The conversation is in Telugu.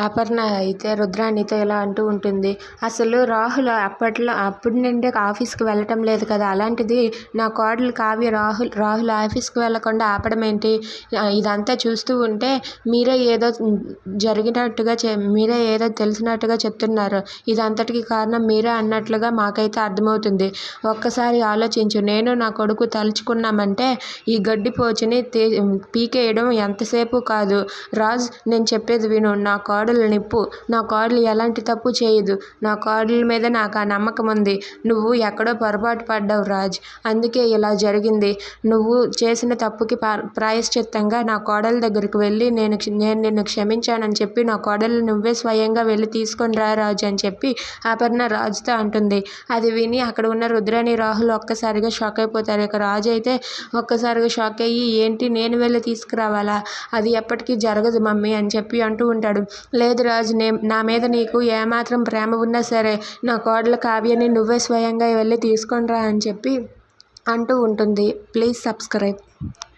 అపర్ణ అయితే రుద్రాణితో ఇలా అంటూ ఉంటుంది. అసలు రాహుల్ అప్పట్లో అప్పటి నుండే ఆఫీస్కి వెళ్ళటం లేదు కదా? అలాంటిది నా కోడలు కావ్య రాహుల్ రాహుల్ ఆఫీస్కి వెళ్ళకుండా ఆపడం ఏంటి? ఇదంతా చూస్తూ ఉంటే మీరే ఏదో జరిగినట్టుగా చె మీరే ఏదో తెలిసినట్టుగా చెప్తున్నారు. ఇదంతటికి కారణం మీరే అన్నట్లుగా మాకైతే అర్థమవుతుంది. ఒక్కసారి ఆలోచించు. నేను నా కొడుకు తలుచుకున్నామంటే ఈ గడ్డిపోచుని పోచుని పీకేయడం ఎంతసేపు కాదు. రాజ్ నేను చెప్పేది విను. నా కోడలు నిప్పు. నా కోడలు ఎలాంటి తప్పు చేయదు. నా కార్డుల మీద నాకు ఆ నమ్మకం ఉంది. నువ్వు ఎక్కడో పొరపాటు పడ్డావు రాజ్. అందుకే ఇలా జరిగింది. నువ్వు చేసిన తప్పుకి ప్రాయశ్చిత్తంగా నా కోడల దగ్గరికి వెళ్ళి నేను నేను నిన్ను క్షమించానని చెప్పి నా కోడలు నువ్వే స్వయంగా వెళ్ళి తీసుకొని రా రాజు అని చెప్పి అపర్ణ రాజుతో అంటుంది. అది విని అక్కడ ఉన్న రుద్రాని రాహుల్ ఒక్కసారిగా షాక్ అయిపోతారు. ఇక రాజు అయితే ఒక్కసారిగా షాక్ అయ్యి ఏంటి? నేను వెళ్ళి తీసుకురావాలా? అది ఎప్పటికీ జరగదు మమ్మీ అని చెప్పి అంటూ ఉంటాడు. లేదు రాజు నే నా మీద నీకు ఏమాత్రం ప్రేమ ఉన్నా సరే నా కోడల కావ్యని నువ్వే స్వయంగా వెళ్ళి తీసుకొని రా అని చెప్పి అంటూ ఉంటుంది. Please subscribe.